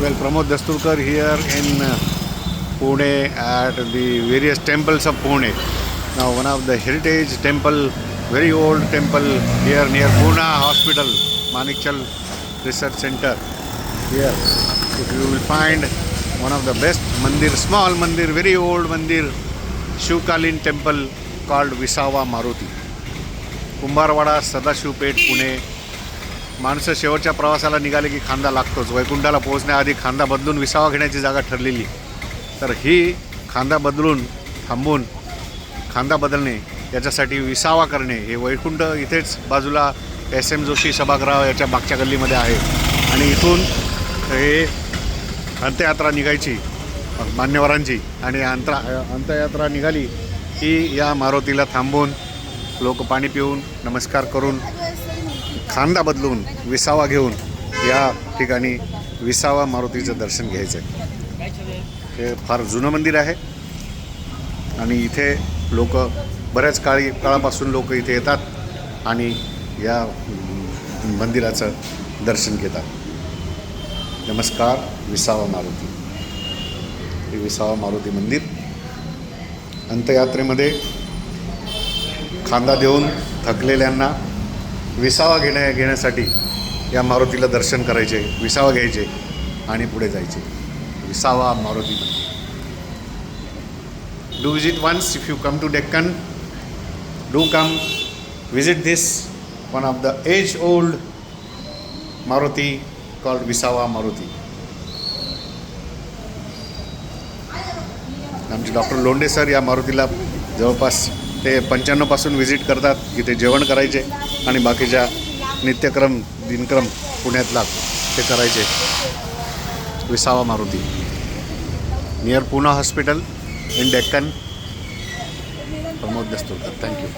Well, Pramod Dasturkar here in uh, Pune at the various temples of Pune. Now, one of the heritage temple, very old temple here near Pune Hospital, Manikchal Research Center. Here, if you will find one of the best mandir, small mandir, very old mandir, Shivkalin temple called Visawa Maruti. Kumbharwada Sadashiv Peth Pune माणसं शेवटच्या प्रवासाला निघाले की खांदा लागतोच. वैकुंठाला पोहोचण्याआधी खांदा बदलून विसावा घेण्याची जागा ठरलेली. तर ही खांदा बदलून थांबून खांदा बदलणे याच्यासाठी विसावा करणे हे वैकुंठ इथेच बाजूला एस एम जोशी सभागृह याच्या मागच्या गल्लीमध्ये आहे. आणि इथून हे अंत्ययात्रा निघायची मान्यवरांची आणि अंतरा अंत्ययात्रा निघाली की या मारुतीला थांबून लोक पाणी पिऊन नमस्कार करून खांदा बदलून विसावा घेऊन या ठिकाणी विसावा मारुतीचं दर्शन घ्यायचं आहे हे फार जुनं मंदिर आहे. आणि इथे लोक बऱ्याच काळी काळापासून लोक इथे येतात आणि या मंदिराचं दर्शन घेतात. नमस्कार विसावा मारुती. हे विसावा मारुती मंदिर अंतयात्रेमध्ये खांदा देऊन थकलेल्यांना विसावा घेण्या घेण्यासाठी या मारुतीला दर्शन करायचे विसावा घ्यायचे आणि पुढे जायचे. विसावा मारुती मंदिर. Do visit once if you come to Deccan do come visit this one of the age old Maruti called Visawa Maruti आमचे डॉक्टर लोंडे सर या मारुतीला जवळपास ते पंच्याण्णवपासून व्हिजिट करतात. इथे जेवण करायचे. आणि बाकीच्या नित्यक्रम दिनक्रम पुण्यातला ते करायचे. Visawa Maruti. Near Poona hospital in Deccan. Pramod Dasturkar thank you